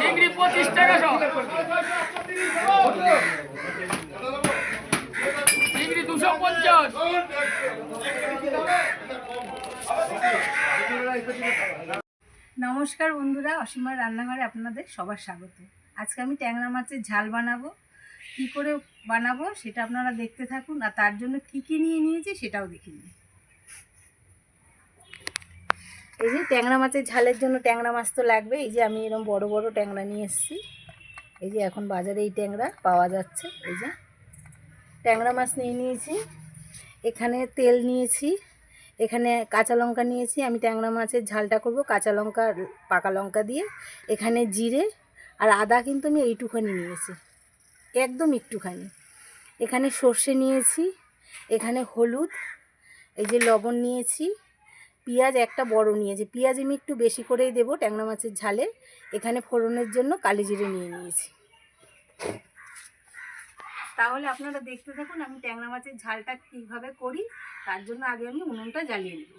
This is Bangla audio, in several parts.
চিংড়ি পঁচিশ টাকা সব চিংড়ি দুশো পঞ্চাশ। নমস্কার বন্ধুরা অসীমার রান্নাঘরে আপনাদের সবার স্বাগত। আজকে আমি ট্যাংরা মাছের ঝাল বানাবো। কি করে বানাবো সেটা আপনারা দেখতে থাকুন আর তার জন্য কি কি নিয়ে নিয়েছি সেটাও দেখে নিন। এই যে ট্যাংরা মাছের ঝালের জন্য ট্যাংরা মাছ তো লাগবে। এই যে আমি এরকম বড় বড় ট্যাংরা নিয়ে এসেছি। এই যে এখন বাজারে এই ট্যাংরা পাওয়া যাচ্ছে। এই যে ট্যাংরা মাছ নিয়ে নিয়েছি। এখানে তেল নিয়েছি। এখানে কাঁচা লঙ্কা নিয়েছি। আমি ট্যাংরা মাছের ঝালটা করব কাঁচা লঙ্কা, পাকা লঙ্কা দিয়ে। এখানে জিরে আর আদা কিন্তু আমি এইটুখানি নিয়েছি। একদম একটুখানি। এখানে সর্ষে নিয়েছি। এখানে হলুদ। এই যে লবণ নিয়েছি। পেঁয়াজ একটা বড় নিয়েছি। পেঁয়াজ আমি একটু বেশি করেই দেবো ট্যাংরা মাছের ঝালে। এখানে ফোড়নের জন্য কালি জিরে নিয়ে নিয়েছি। তাহলে আপনারা দেখতে থাকুন আমি ট্যাংরা মাছের ঝালটা কীভাবে করি, তার জন্য আগে আমি উনুনটা জ্বালিয়ে নেব।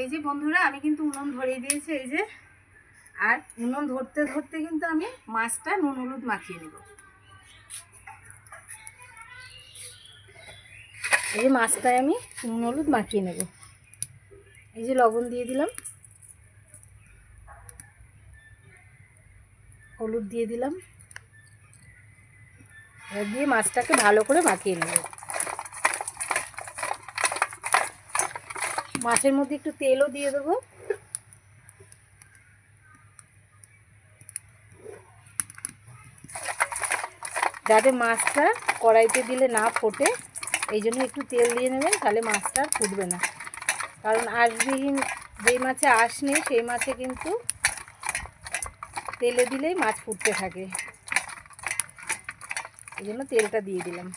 এই যে বন্ধুরা, আমি কিন্তু উনুন ধরিয়ে দিয়েছি, এই যে। আর উনুন ধরতে ধরতে কিন্তু আমি মাছটা নুন হলুদ মাখিয়ে নেব। এই যে মাছটায় আমি নুন হলুদ মাখিয়ে নেব। এই যে লবণ দিয়ে দিলাম। হলুদ দিয়ে দিলাম। এবার দিয়ে মাছটাকে ভালো করে মাখিয়ে নেব। মাছের মধ্যে একটু তেলও দিয়ে দেবো। যাতে মাছটা কড়াইতে দিলে না ফোটে, এই জন্য একটু তেল দিয়ে নেবেন, তাহলে মাছটা ফুটবে না। কারণ আঁশবিহীন যেই মাছে আঁশ নেই, সেই মাছে কিন্তু তেলে দিলেই মাছ ফুটতে থাকে। এই জন্য তেলটা দিয়ে দিলাম।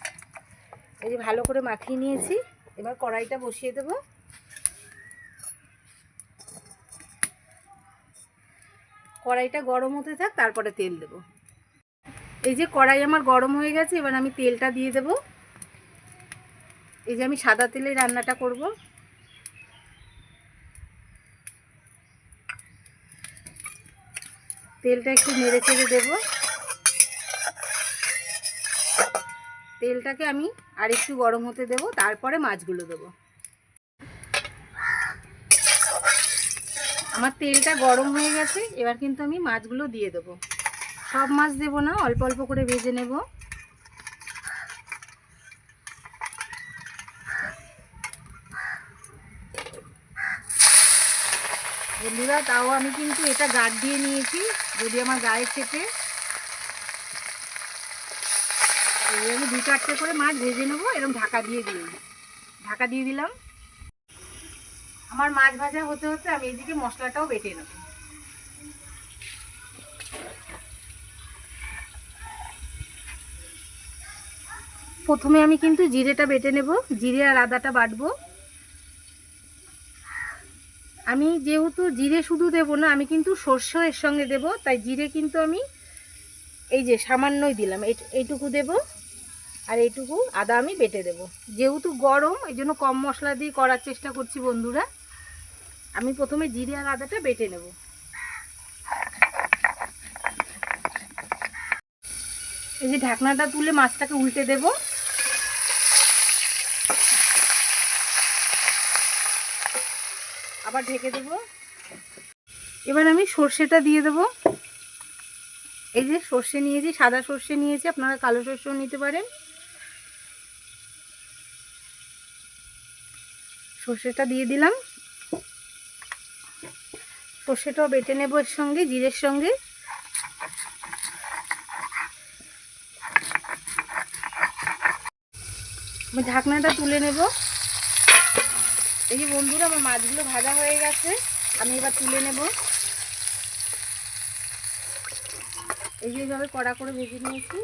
এই যে ভালো করে মাখিয়ে নিয়েছি, এবার কড়াইটা বসিয়ে দেব। কড়াইটা গরম হতে থাক, তারপরে তেল দেব। এই যে কড়াই আমার গরম হয়ে গেছে, এবার আমি তেলটা দিয়ে দেব। এই যে আমি সাদা তেলে রান্নাটা করব। তেলটা একটু নেড়ে চেড়ে দেবো। তেলটাকে আমি আর একটু গরম হতে দেব, তারপরে মাছগুলো দেব। আমার তেলটা গরম হয়ে গেছে, এবার কিন্তু আমি মাছগুলো দিয়ে দেব। সব মাছ দেব না, অল্প অল্প করে ভেজে নেব। বন্ধুরা, তাও আমি কিন্তু এটা গাঢ় দিয়ে নিয়েছি, যদি আমার গায়ে থেকে আমি দু চারটে করে মাছ ভেজে নেব এরকম ঢাকা দিয়ে দিয়ে ঢাকা দিয়ে দিলাম। আমার মাছ ভাজা হতে হতে আমি এদিকে মশলাটাও বেটে নেব। প্রথমে আমি কিন্তু জিরেটা বেটে নেব, জিরে আর আদাটা বাটবো। আমি যেহেতু জিরে শুধু দেব না, আমি কিন্তু সর্ষেও এর সঙ্গে দেব, তাই জিরে কিন্তু আমি এই যে সামান্যই দিলাম। এইটুকু দেব আর এইটুকু আদা আমি বেটে দেব। যেহেতু গরম, এই জন্য কম মশলা দিয়ে করার চেষ্টা করছি বন্ধুরা। আমি প্রথমে জিরে আর আদাটা বেটে নেব। এই যে ঢাকনাটা তুলে মাছটাকে উল্টে দেব। আবার ঢেকে দেব। এবার আমি সর্ষেটা দিয়ে দেবো। এই যে সর্ষে নিয়েছি, সাদা সর্ষে নিয়েছি, আপনারা কালো সর্ষেও নিতে পারেন। সর্ষেটা দিয়ে দিলাম। সর্ষেটাও বেটে নেব এর সঙ্গে, জিরের সঙ্গে। আমি ঢাকনাটা তুলে নেব। এই যে বন্ধুরা, আমার মাছগুলো ভাজা হয়ে গেছে। আমি এবার তুলে নেব। এই যে এইভাবে কড়া করে ভেজে নিয়েছি।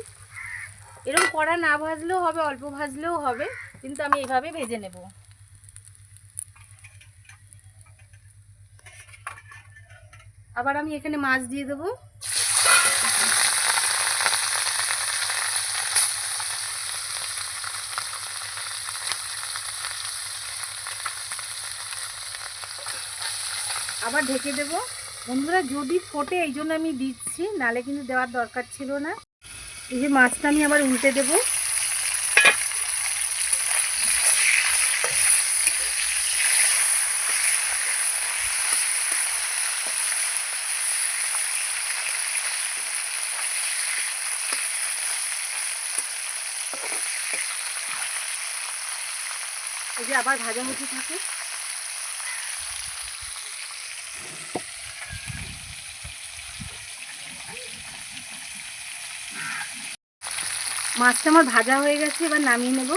এরকম কড়া না ভাজলেও হবে, অল্প ভাজলেও হবে, কিন্তু আমি এইভাবে ভেজে নেব। আবার আমি এখানে মাছ দিয়ে দেবো। আবার ঢেকে দেব। বন্ধুরা, যদি ফোটে, এই জন্য আমি দিচ্ছি, নালে কিন্তু দেওয়ার দরকার ছিল না। এই যে মাছটা আমি আবার উল্টে দেব। এই যে আবার ভাজা হতে থাকে মাছটা আমার ভাজা হয়ে গেছে, এবার নামিয়ে নেব।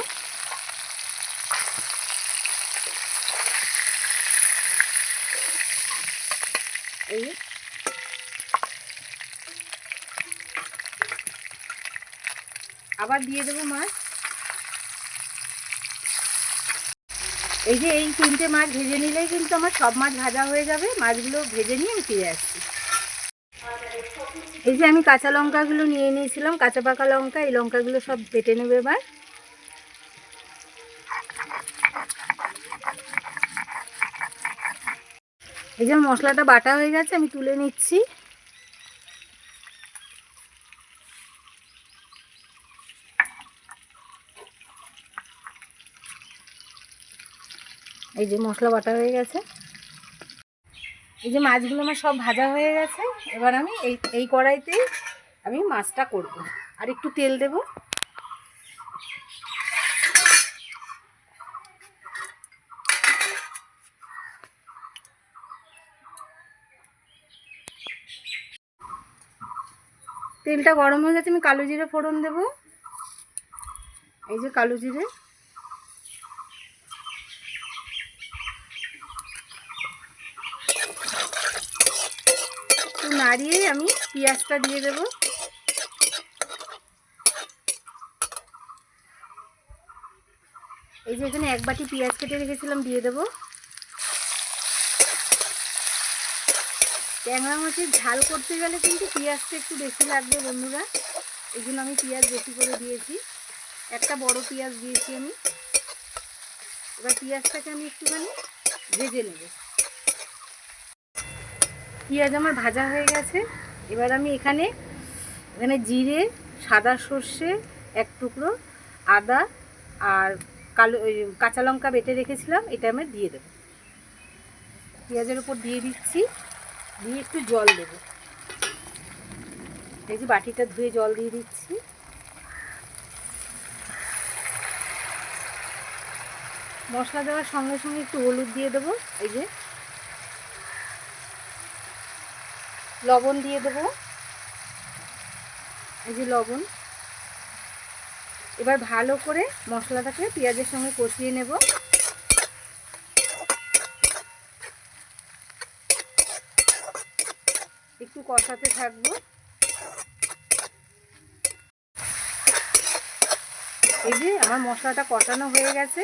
এই। আবার দিয়ে দেবো মাছ। এই যে এই তিনটে মাছ ভেজে নিলেই কিন্তু আমার সব মাছ ভাজা হয়ে যাবে, মাছগুলো ভেজে নিয়ে আমি ফিরে আসছি। এই যে আমি কাঁচা লঙ্কাগুলো নিয়ে নিয়েছিলাম, কাঁচা পাকা লঙ্কা, এই লঙ্কাগুলো সব বেটে নেবে এবার। এই যে মশলাটা বাটা হয়ে গেছে, আমি তুলে নিচ্ছি। এই যে মশলা বাটা হয়ে গেছে। এই যে মাছগুলো আমার সব ভাজা হয়ে গেছে। এবার আমি এই এই কড়াইতেই আমি মাছটা করব। আর একটু তেল দেব। তেলটা গরম হয়ে গেছে, আমি কালো জিরে ফোড়ন দেব। এই যে কালো জিরে। একটু আমি পেঁয়াজটা দিয়ে দেব। এই যে এখানে এক বাটি পেঁয়াজ কেটে রেখেছিলাম, দিয়ে দেব। ট্যাংরা মাছের ঝাল করতে গেলে কিন্তু পেঁয়াজটা একটু বেশি লাগবে বন্ধুরা। এই জন্য আমি পেঁয়াজ বেশি করে দিয়েছি। একটা বড় পেঁয়াজ দিয়েছি আমি। এবার পেঁয়াজটাকে আমি একটুখানি ভেজে নেব। পেঁয়াজ আমার ভাজা হয়ে গেছে। এবার আমি এখানে এখানে জিরে, সাদা সর্ষে, এক টুকরো, আদা আর কালো কাঁচা লঙ্কা বেটে রেখেছিলাম, এটা আমি দিয়ে দেবো। পেঁয়াজের উপর দিয়ে দিচ্ছি, দিয়ে একটু জল দেব। যে বাটিটা ধুয়ে জল দিয়ে দিচ্ছি। মশলা দেওয়ার সঙ্গে সঙ্গে একটু হলুদ দিয়ে দেবো, এই যে। লবণ দিয়ে দেবো। এই যে লবণ। এবার ভালো করে মশলাটাকে পেঁয়াজের সঙ্গে কষিয়ে নেব। একটু কষাতে থাকব। এই যে আমার মশলাটা কষানো হয়ে গেছে।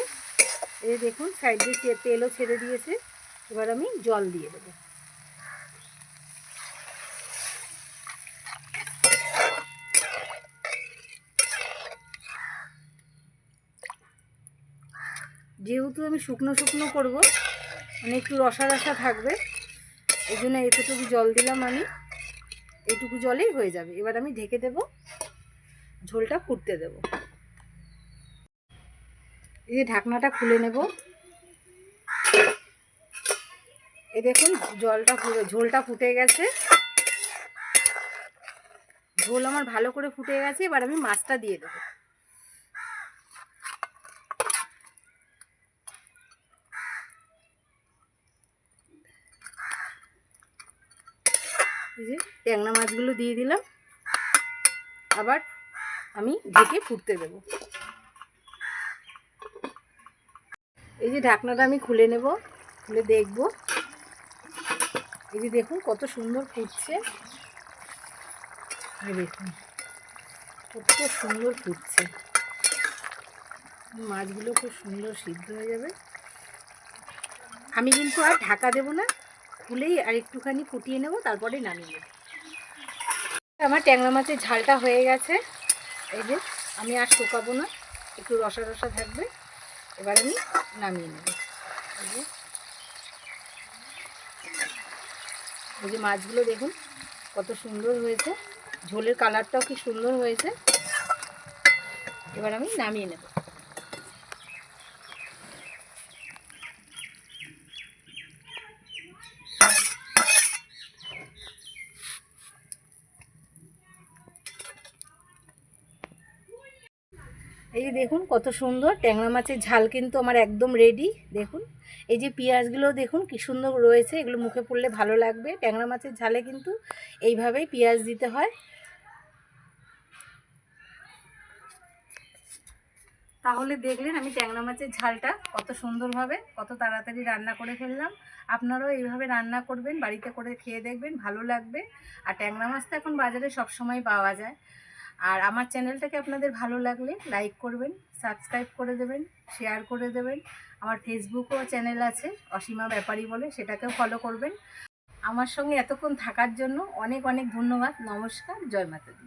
এই দেখুন, সাইড দিয়ে তেলও ছেড়ে দিয়েছে। এবার আমি জল দিয়ে দেবো। যেহেতু আমি শুকনো শুকনো করব মানে একটু রসা রসা থাকবে, এই জন্য এতটুকু জল দিলাম আমি। এইটুকু জলেই হয়ে যাবে। এবার আমি ঢেকে দেব, ঝোলটা ফুটতে দেব। এই যে ঢাকনাটা খুলে নেব। এ দেখুন, জলটা ফুটে, ঝোলটা ফুটে গেছে। ঝোল আমার ভালো করে ফুটে গেছে, এবার আমি মাছটা দিয়ে দেবো। যে ট্যাংরা মাছগুলো দিয়ে দিলাম। আবার আমি ঢেকে ফুটতে দেব। এই যে ঢাকনাটা আমি খুলে নেব, খুলে দেখব। এই যে দেখুন কত সুন্দর ফুটছে। দেখুন, কত সুন্দর ফুটছে। মাছগুলো খুব সুন্দর সিদ্ধ হয়ে যাবে। আমি কিন্তু আর ঢাকা দেব না। খুলেই আর একটুখানি ফুটিয়ে নেব, তারপরে নামিয়ে নেব। আমার ট্যাংরা মাছের ঝালটা হয়ে গেছে। এই যে, আমি আর শুকাবো না, একটু রসা রসা থাকবে। এবার আমি নামিয়ে নেব। এই যে যে মাছগুলো দেখুন, কত সুন্দর হয়েছে। ঝোলের কালারটাও কি সুন্দর হয়েছে। এবার আমি নামিয়ে নেব এই যে দেখুন, কত সুন্দর। ট্যাংরা মাছের ঝাল কিন্তু আমার একদম রেডি দেখুন, এই যে পেঁয়াজগুলো দেখুন, কি সুন্দর রয়েছে। এগুলো মুখে পড়লে ভালো লাগবে। ট্যাংরা মাছের ঝালে কিন্তু এইভাবেই পেঁয়াজ দিতে হয়। তাহলে দেখলেন আমি ট্যাংরা মাছের ঝালটা কত সুন্দরভাবে, কত তাড়াতাড়ি রান্না করে ফেললাম। আপনারাও এইভাবে রান্না করবেন, বাড়িতে করে খেয়ে দেখবেন, ভালো লাগবে। আর ট্যাংরা মাছ তো এখন বাজারে সবসময় পাওয়া যায়। আর আমার চ্যানেলটাকে আপনাদের ভালো লাগলে লাইক করবেন, সাবস্ক্রাইব করে দেবেন, শেয়ার করে দেবেন। আমার ফেসবুকও চ্যানেল আছে, অসীমা ব্যাপারী বলে, সেটাকেও ফলো করবেন। আমার সঙ্গে এতক্ষণ থাকার জন্য অনেক অনেক ধন্যবাদ। নমস্কার, জয় মাতা দি